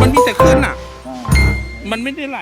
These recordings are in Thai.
มันมีแต่ขึ้นอะมันไม่ได้ไหล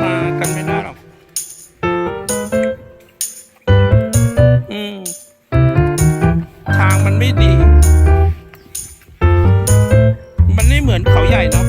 มากันไม่ได้หรอกอืมทางมันไม่ดี มันไม่เหมือนเขาใหญ่เนาะ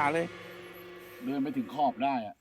าเลย เดินไปถึงขอบได้อะ